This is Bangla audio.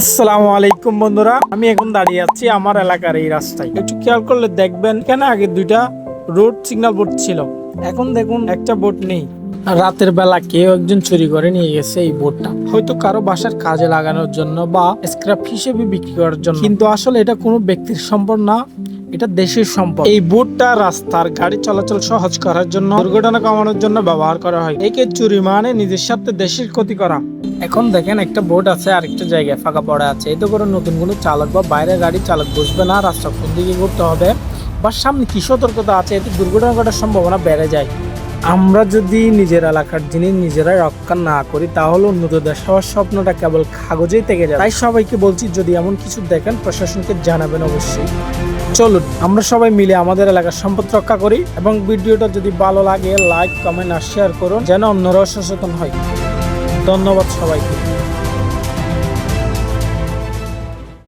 আসসালামু আলাইকুম বন্ধুরা। আমি এখন দাঁড়িয়ে আছি আমার এলাকার এই রাস্তায়। একটু খেয়াল করলে দেখবেন কেন আগে দুইটা রোড সিগন্যাল বোর্ড ছিল। এখন দেখুন একটা বোর্ড নেই। রাতের বেলা কেউ একজন চুরি করে নিয়ে গেছে এই বোর্ডটা হয়তো কারও বাসার কাজে লাগানোর জন্য বা স্ক্র্যাপ হিসেবে বিক্রি করার জন্য। কিন্তু আসলে এটা কোনো ব্যক্তির সম্পদ না। এটা দেশের সম্পদ। এই বোর্ডটা রাস্তার গাড়ি চলাচল সহজ করার জন্য, দুর্ঘটনা কমানোর জন্য ব্যবহার করা হয়। একে চুরি মানে নিজের সাথে দেশের ক্ষতি করা। এখন দেখেন একটা বোর্ড আছে আরেকটা জায়গায় ফাঁকা পড়ে আছে। এতে করে নতুন কোনো চালক বা বাইরের গাড়ি চালক বসবে না রাস্তা কোন দিকে ঘুরতে হবে বা সামনে কি সতর্কতা আছে। এতে দুর্ঘটনা ঘটার সম্ভাবনা বেড়ে যায়। আমরা যদি নিজের এলাকার জিনিস নিজেরাই রক্ষা না করি, তাহলে উন্নত দেশ হওয়ার স্বপ্নটা কেবল কাগজেই থেকে যায় তাই সবাইকে বলছি, যদি এমন কিছু দেখেন, প্রশাসনকে জানাবেন অবশ্যই। চলুন, আমরা সবাই মিলে আমাদের এলাকার সম্পদ রক্ষা করি এবং ভিডিওটা যদি ভালো লাগে লাইক কমেন্ট আর শেয়ার করুন, যেন অন্যরাও সচেতন হয়। ধন্যবাদ সবাইকে।